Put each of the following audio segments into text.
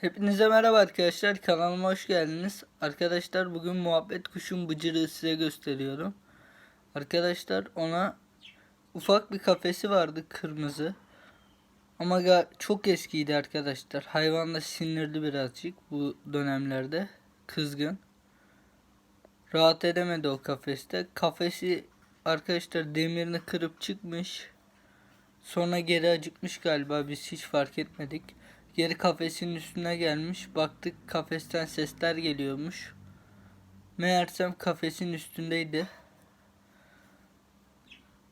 Hepinize merhaba arkadaşlar kanalıma hoş geldiniz. Arkadaşlar bugün muhabbet kuşun bıcırığı size gösteriyorum. Arkadaşlar ona ufak bir kafesi vardı kırmızı. Ama çok eskiydi arkadaşlar. Hayvan da sinirli birazcık bu dönemlerde. Kızgın. Rahat edemedi o kafeste. Kafesi arkadaşlar demirini kırıp çıkmış. Sonra geri acıkmış galiba biz hiç fark etmedik. Geri kafesin üstüne gelmiş. Baktık kafesten sesler geliyormuş. Meğersem kafesin üstündeydi.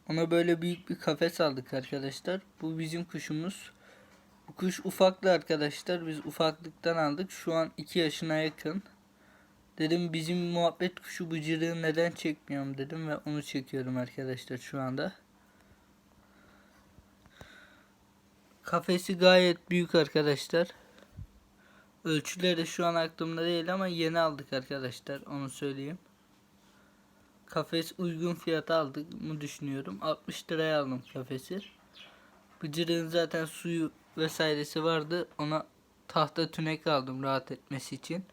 Ona böyle büyük bir kafes aldık arkadaşlar. Bu bizim kuşumuz. Bu kuş ufaklı arkadaşlar. Biz ufaklıktan aldık. Şu an 2 yaşına yakın. Dedim bizim muhabbet kuşu bıcırığı neden çekmiyorum dedim ve onu çekiyorum arkadaşlar şu anda. Kafesi gayet büyük arkadaşlar. Ölçüleri şu an aklımda değil ama yeni aldık arkadaşlar onu söyleyeyim. Kafes uygun fiyata aldık mı düşünüyorum. 60 liraya aldım kafesi. Bıcırığın zaten suyu vesairesi vardı. Ona tahta tünek aldım rahat etmesi için.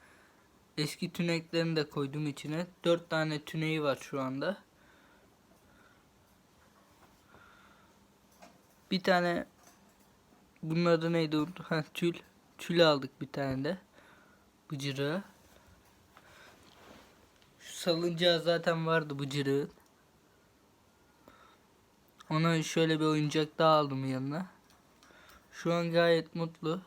Eski tüneklerini de koydum içine. 4 tane tüneyi var şu anda. Bir tane bunun adı neydi? Ha, tül. Tül aldık bir tane de. Bıcırığı. Şu salıncağı zaten vardı bıcırığın. Ona şöyle bir oyuncak daha aldım yanına. Şu an gayet mutlu.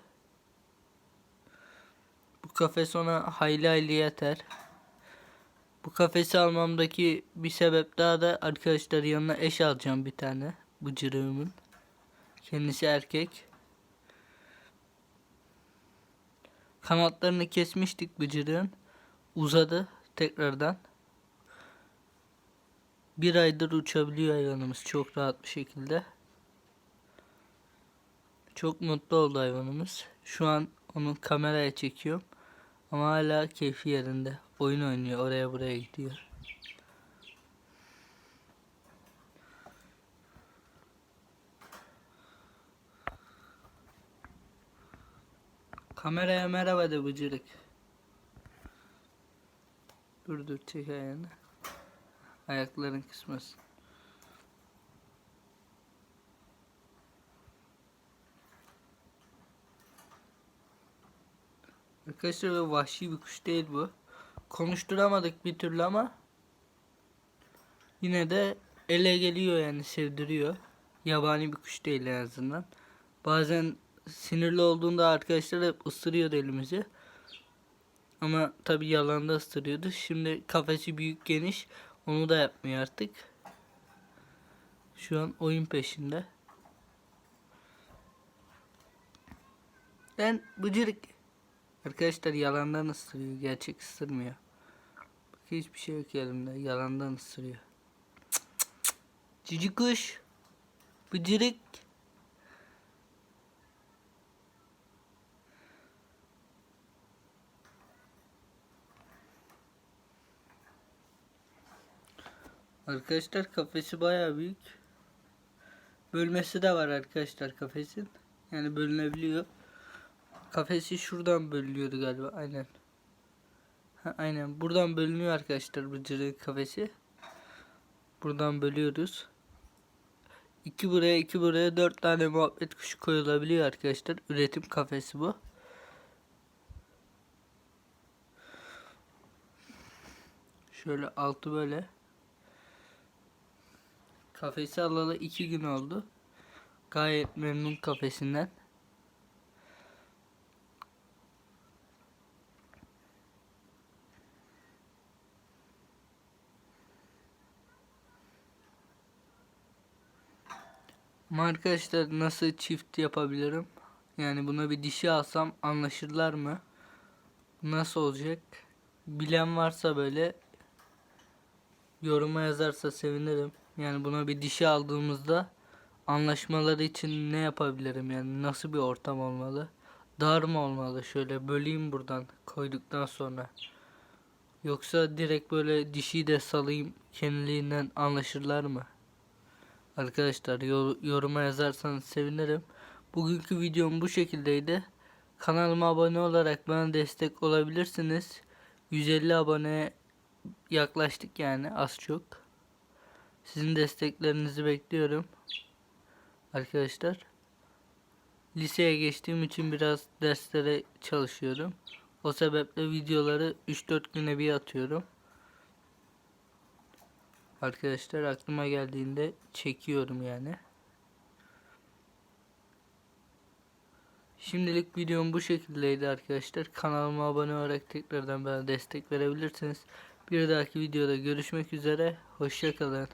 Bu kafes ona hayli hayli yeter. Bu kafesi almamdaki bir sebep daha da arkadaşlar yanına eş alacağım bir tane. Bıcırığımın. Kendisi erkek. Kanatlarını kesmiştik bıcırığın. Uzadı tekrardan. Bir aydır uçabiliyor hayvanımız çok rahat bir şekilde. Çok mutlu oldu hayvanımız. Şu an onu kameraya çekiyorum. Ama hala keyfi yerinde. Oyun oynuyor oraya buraya gidiyor. Kameraya merhaba de bıcırık. Dur dur çek ayağını. Ayakların kısmasın. Arkadaşlar böyle vahşi bir kuş değil bu. Konuşturamadık bir türlü ama yine de ele geliyor yani sevdiriyor. Yabani bir kuş değil en azından. Bazen sinirli olduğunda arkadaşlar hep ısırıyor elimizi. Ama tabi yalanda ısırıyordu. Şimdi kafesi büyük geniş. Onu da yapmıyor artık. Şu an oyun peşinde. Ben bıcırık. Arkadaşlar yalandan ısırıyor. Gerçek ısırmıyor. Bak hiçbir şey yok elimde. Yalandan ısırıyor. Cici kuş. Bıcırık. Arkadaşlar kafesi bayağı büyük. Bölmesi de var arkadaşlar kafesin. Yani bölünebiliyor. Kafesi şuradan bölünüyordu galiba. Aynen. Ha, aynen. Buradan bölünüyor arkadaşlar bıcırığın kafesi. Buradan bölüyoruz. İki buraya iki buraya dört tane muhabbet kuşu koyulabiliyor arkadaşlar. Üretim kafesi bu. Şöyle altı böyle. Kafesi alalı iki gün oldu. Gayet memnun kafesinden. Arkadaşlar nasıl çift yapabilirim? Yani buna bir dişi alsam anlaşırlar mı? Nasıl olacak? Bilen varsa böyle yoruma yazarsa sevinirim. Yani buna bir dişi aldığımızda anlaşmaları için ne yapabilirim? Yani nasıl bir ortam olmalı? Dar mı olmalı? Şöyle böleyim buradan koyduktan sonra. Yoksa direkt böyle dişiyi de salayım kendiliğinden anlaşırlar mı? Arkadaşlar yor- yoruma yazarsanız sevinirim. Bugünkü videom bu şekildeydi. Kanalıma abone olarak bana destek olabilirsiniz. 150 aboneye yaklaştık yani az çok. Sizin desteklerinizi bekliyorum. Arkadaşlar. Liseye geçtiğim için biraz derslere çalışıyorum. O sebeple videoları 3-4 güne bir atıyorum. Arkadaşlar aklıma geldiğinde çekiyorum yani. Şimdilik videom bu şekildeydi arkadaşlar. Kanalıma abone olarak tekrardan bana destek verebilirsiniz. Bir dahaki videoda görüşmek üzere. Hoşçakalın.